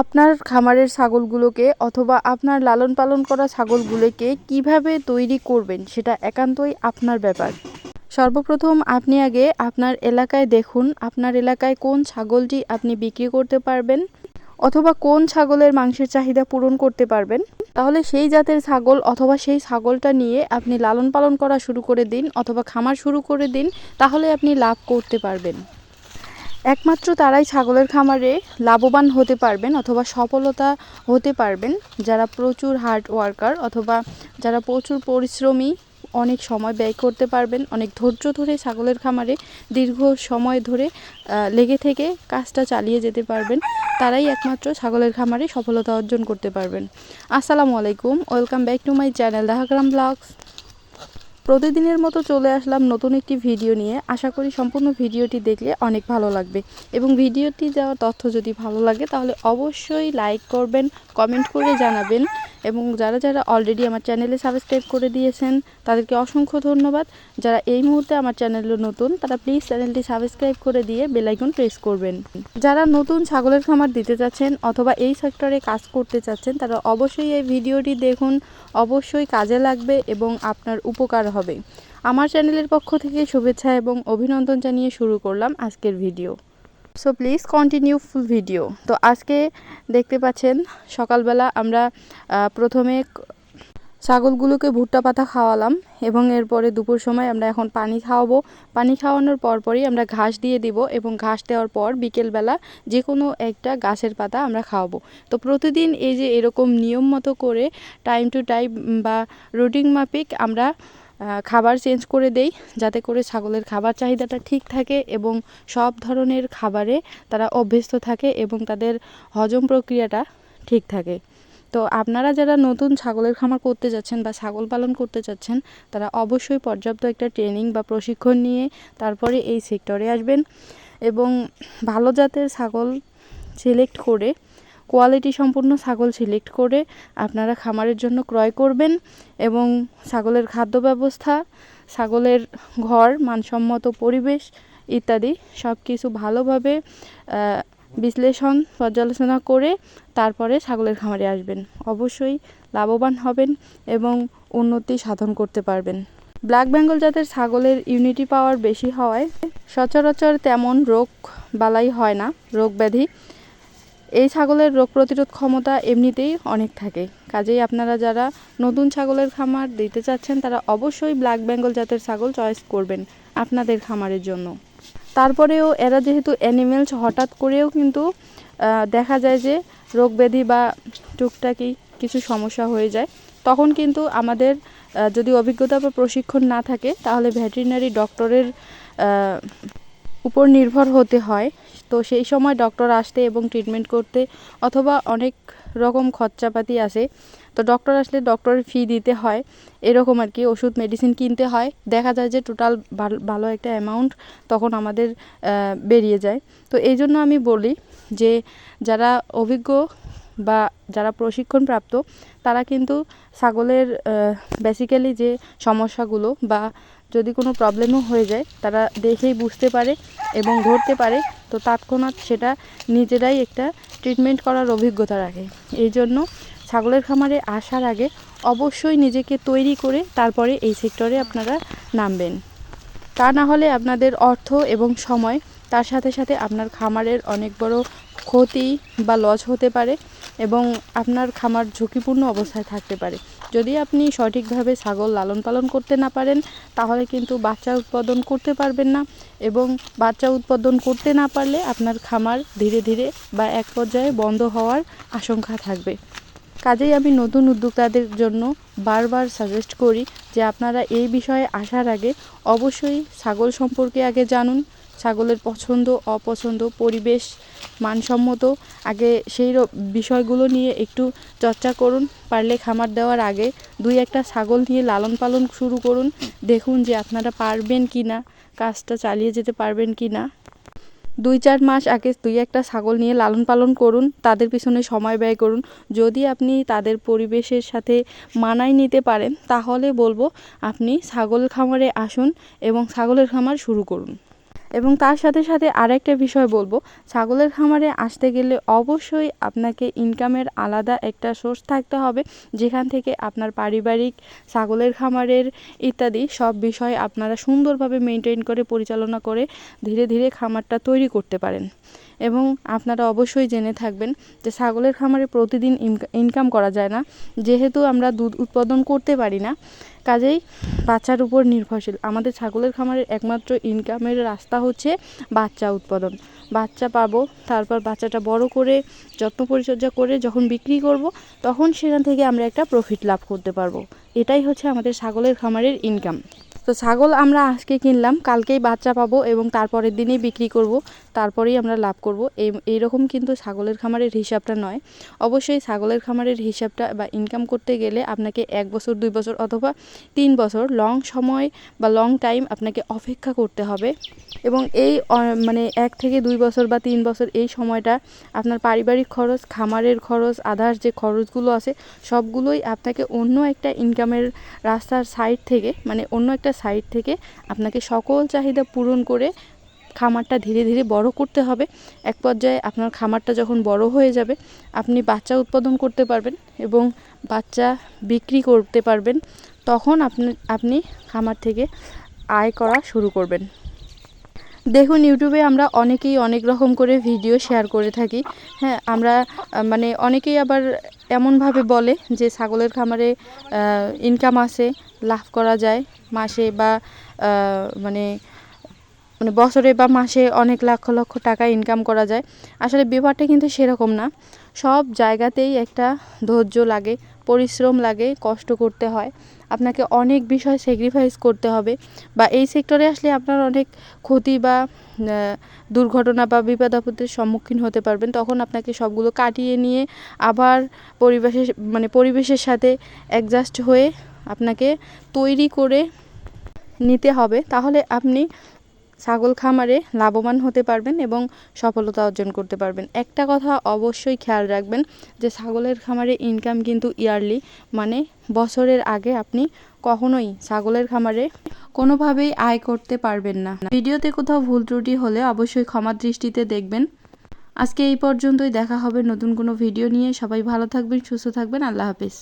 আপনার খামারের ছাগলগুলোকে অথবা আপনার লালন পালন করা ছাগলগুলোকে কীভাবে তৈরি করবেন সেটা একান্তই আপনার ব্যাপার। সর্বপ্রথম আপনি আগে আপনার এলাকায় দেখুন, আপনার এলাকায় কোন ছাগলটি আপনি বিক্রি করতে পারবেন অথবা কোন ছাগলের মাংসের চাহিদা পূরণ করতে পারবেন। তাহলে সেই জাতের ছাগল অথবা সেই ছাগলটা নিয়ে আপনি লালন পালন করা শুরু করে দিন অথবা খামার শুরু করে দিন, তাহলে আপনি লাভ করতে পারবেন। একমাত্র তারাই ছাগলের খামারে লাভবান হতে পারবেন অথবা সফলতা হতে পারবেন। যারা প্রচুর হার্ড ওয়ার্কার অথবা যারা প্রচুর পরিশ্রমী, অনেক সময় ব্যয় করতে পারবেন, অনেক ধৈর্য ধরে ছাগলের খামারে দীর্ঘ সময় ধরে লেগে থেকে কাজটা চালিয়ে যেতে পারবেন, তারাই একমাত্র ছাগলের খামারে সফলতা অর্জন করতে পারবেন। আসসালামু আলাইকুম, welcome back to my channel Dahagram vlogs. প্রতিদিনের মতো চলে আসলাম নতুন একটি ভিডিও নিয়ে। আশা করি সম্পূর্ণ ভিডিওটি দেখলে অনেক ভালো লাগবে। এবং ভিডিওটি দেওয়া তথ্য যদি ভালো লাগে, তাহলে অবশ্যই লাইক করবেন কমেন্ট করে জানাবেন। এবং যারা যারা অলরেডি আমার চ্যানেলে সাবস্ক্রাইব করে দিয়েছেন, তাদেরকে অসংখ্য ধন্যবাদ। যারা এই মুহূর্তে আমার চ্যানেলে নতুন, তারা প্লিজ চ্যানেলটি সাবস্ক্রাইব করে দিয়ে বেলাইকন প্রেস করবেন। যারা নতুন ছাগলের খামার দিতে চাচ্ছেন অথবা এই সেক্টরে কাজ করতে চাচ্ছেন, তারা অবশ্যই এই ভিডিওটি দেখুন। অবশ্যই কাজে লাগবে এবং আপনার উপকার হবে। আমার চ্যানেলের পক্ষ থেকে শুভেচ্ছা এবং অভিনন্দন জানিয়ে শুরু করলাম আজকের video so please continue full video তো আজকে দেখতে পাচ্ছেন, সকালবেলা আমরা প্রথমে ছাগলগুলোকে ভুট্টা পাতা খাওয়ালাম এবং এরপরে দুপুর সময় আমরা এখন পানি খাওয়াবো। পানি খাওয়ানোর পরপরই আমরা ঘাস দিয়ে দিব এবং ঘাস দেওয়ার পর বিকেলবেলা যে কোনো একটা গাছের পাতা আমরা খাওয়াবো। তো প্রতিদিন এই যে এরকম নিয়ম মতো করে টাইম টু টাইম বা রুটিন মাফিক আমরা খাবার চেঞ্জ করে দেই, যাতে করে ছাগলের খাবার চাহিদাটা ঠিক থাকে এবং সব ধরনের খাবারে তারা অভ্যস্ত থাকে এবং তাদের হজম প্রক্রিয়াটা ঠিক থাকে। তো আপনারা যারা নতুন ছাগলের খামার করতে যাচ্ছেন বা ছাগল পালন করতে যাচ্ছেন, তারা অবশ্যই পর্যাপ্ত একটা ট্রেনিং বা প্রশিক্ষণ নিয়ে তারপরে এই সেক্টরে আসবেন এবং ভালো জাতের ছাগল সিলেক্ট করে কোয়ালিটি সম্পূর্ণ ছাগল সিলেক্ট করে আপনারা খামারের জন্য ক্রয় করবেন এবং ছাগলের খাদ্য ব্যবস্থা ছাগলের ঘর, মানসম্মত পরিবেশ ইত্যাদি সব কিছু ভালোভাবে বিশ্লেষণ, পর্যালোচনা করে তারপরে ছাগলের খামারে আসবেন। অবশ্যই লাভবান হবেন এবং উন্নতি সাধন করতে পারবেন। ব্ল্যাক বেঙ্গল জাতের ছাগলের ইউনিটি পাওয়ার বেশি হওয়ায় সচরাচর তেমন রোগ বালাই হয় না, রোগ ব্যাধি। এই ছাগলের রোগ প্রতিরোধ ক্ষমতা এমনিতেই অনেক থাকে। কাজেই আপনারা যারা নতুন ছাগলের খামার দিতে চাচ্ছেন, তারা অবশ্যই ব্ল্যাক বেঙ্গল জাতের ছাগল চয়েস করবেন আপনাদের খামারের জন্য। তারপরেও এরা যেহেতু অ্যানিমেলস হঠাৎ করেও কিন্তু দেখা যায় যে রোগ ব্যাধি বা টুকটাকি কিছু সমস্যা হয়ে যায়। তখন কিন্তু আমাদের যদি অভিজ্ঞতা বা প্রশিক্ষণ না থাকে, তাহলে ভেটেরিনারি ডক্টরের উপর নির্ভর হতে হয়। তো সেই সময় ডক্টর আসতে এবং ট্রিটমেন্ট করতে অথবা অনেক রকম খরচাপাতি আসে। তো ডক্টর আসলে ডক্টরের ফি দিতে হয়। এরকম আর কি ওষুধ মেডিসিন কিনতে হয়। দেখা যায় যে টোটাল ভালো একটা অ্যামাউন্ট তখন আমাদের বেরিয়ে যায়। তো এই জন্য আমি বলি যে যারা অভিজ্ঞ বা যারা প্রশিক্ষণপ্রাপ্ত, তারা কিন্তু ছাগলের বেসিক্যালি যে সমস্যাগুলো বা যদি কোনো প্রবলেমও হয়ে যায়, তারা দেখেই বুঝতে পারে এবং ধরতে পারে। তো তৎক্ষণাৎ সেটা নিজেরাই একটা ট্রিটমেন্ট করার অভিজ্ঞতা রাখে। এই জন্য ছাগলের খামারে আসার আগে অবশ্যই নিজেকে তৈরি করে তারপরে এই সেক্টরে আপনারা নামবেন। তা না হলে আপনাদের অর্থ এবং সময় তার সাথে সাথে আপনার খামারের অনেক বড় ক্ষতি বা লস হতে পারে এবং আপনার খামার ঝুঁকিপূর্ণ অবস্থায় থাকতে পারে। যদি আপনি সঠিকভাবে ছাগল লালন পালন করতে না পারেন, তাহলে কিন্তু বাচ্চা উৎপাদন করতে পারবেন না এবং বাচ্চা উৎপাদন করতে না পারলে আপনার খামার ধীরে ধীরে বা এক পর্যায়ে বন্ধ হওয়ার আশঙ্কা থাকবে। কাজেই আমি নতুন উদ্যোক্তাদের জন্য বারবার সাজেস্ট করি যে আপনারা এই বিষয়ে আসার আগে অবশ্যই ছাগল সম্পর্কে আগে জানুন ছাগলের পছন্দ, অপছন্দ, পরিবেশ মানসম্মত। আগে সেই বিষয়গুলো নিয়ে একটু চর্চা করুন, পারলে খামার দেওয়ার আগে দুই একটা ছাগল নিয়ে লালন পালন শুরু করুন, দেখুন যে আপনারা পারবেন কি না কাজটা চালিয়ে যেতে পারবেন কি না দুই চার মাস আগে দুই একটা ছাগল নিয়ে লালন পালন করুন, তাদের পিছনে সময় ব্যয় করুন। যদি আপনি তাদের পরিবেশের সাথে মানায় নিতে পারেন, তাহলে বলব আপনি ছাগল খামারে আসুন এবং ছাগলের খামার শুরু করুন। এবং তার সাথে সাথে আরেকটা বিষয় বলব, ছাগলের খামারে আসতে গেলে অবশ্যই আপনাকে ইনকামের আলাদা একটা সোর্স থাকতে হবে, যেখান থেকে আপনার পারিবারিক ছাগলের খামারের ইত্যাদি সব বিষয় আপনারা সুন্দরভাবে মেনটেন করে, পরিচালনা করে ধীরে ধীরে খামারটা তৈরি করতে পারেন। এবং আপনারা অবশ্যই জেনে থাকবেন যে ছাগলের খামারে প্রতিদিন ইনকাম করা যায় না, যেহেতু আমরা দুধ উৎপাদন করতে পারি না। কাজেই বাচ্চার উপর নির্ভরশীল। আমাদের ছাগলের খামারের একমাত্র ইনকামের রাস্তা হচ্ছে বাচ্চা উৎপাদন। বাচ্চা পাবো, তারপর বাচ্চাটা বড় করে, যত্ন পরিচর্যা করে যখন বিক্রি করব, তখন সেখান থেকে আমরা একটা প্রফিট লাভ করতে পারব। এটাই হচ্ছে আমাদের ছাগলের খামারের ইনকাম তো ছাগল আমরা আজকে কিনলাম, কালকেই বাচ্চা পাবো এবং তারপরের দিনেই বিক্রি করব, তারপরেই আমরা লাভ করব। এই, এইরকম কিন্তু ছাগলের খামারের হিসাবটা নয়। অবশ্যই ছাগলের খামারের হিসাবটা বা ইনকাম করতে গেলে আপনাকে এক বছর, দুই বছর অথবা তিন বছর লং সময় বা লং টাইম আপনাকে অপেক্ষা করতে হবে এবং এই মানে এক থেকে দুই বছর বা তিন বছর এই সময়টা আপনার পারিবারিক খরচ, খামারের খরচ আদার্স যে খরচগুলো আছে সবগুলোই আপনাকে অন্য একটা ইনকামের রাস্তার সাইড থেকে মানে অন্য একটা সাইড থেকে আপনাকে সকল চাহিদা পূরণ করে খামারটা ধীরে ধীরে বড় করতে হবে। এক পর্যায়ে আপনার খামারটা যখন বড় হয়ে যাবে, আপনি বাচ্চা উৎপাদন করতে পারবেন এবং বাচ্চা বিক্রি করতে পারবেন। তখন আপনি আপনি খামার থেকে আয় করা শুরু করবেন। দেখুন, ইউটিউবে আমরা অনেকেই অনেক রকম করে ভিডিও শেয়ার করে থাকি। হ্যাঁ আমরা মানে অনেকেই আবার এমনভাবে বলে যে ছাগলের খামারে ইনকাম আছে, লাভ করা যায়। মাসে বা মানে মানে বছরে বা মাসে অনেক লক্ষ লক্ষ টাকা ইনকাম করা যায়। আসলে ব্যাপারটা কিন্তু সেরকম না। সব জায়গাতেই একটা ধৈর্য লাগে, পরিশ্রম লাগে, কষ্ট করতে হয়। আপনাকে অনেক বিষয় স্যাক্রিফাইস করতে হবে বা এই সেক্টরে আসলে আপনার অনেক ক্ষতি বা দুর্ঘটনা বা বিপদ আপদের সম্মুখীন হতে পারবেন। তখন আপনাকে সবগুলো কাটিয়ে নিয়ে আবার পরিবেশের মানে পরিবেশের সাথে অ্যাডজাস্ট হয়ে আপনাকে তৈরি করে নিতে হবে। তাহলে আপনি ছাগল খামারে লাভবান হতে পারবেন এবং সফলতা অর্জন করতে পারবেন। একটা কথা অবশ্যই খেয়াল রাখবেন যে ছাগলের খামারে ইনকাম কিন্তু ইয়ারলি মানে বছরের আগে আপনি কখনোই ছাগলের খামারে কোনোভাবেই আয় করতে পারবেন না। ভিডিওতে কোথাও ভুল ত্রুটি হলে অবশ্যই ক্ষমা দৃষ্টিতে দেখবেন। আজকে এই পর্যন্তই। দেখা হবে নতুন কোনো ভিডিও নিয়ে। সবাই ভালো থাকবেন, সুস্থ থাকবেন। আল্লাহ হাফিজ।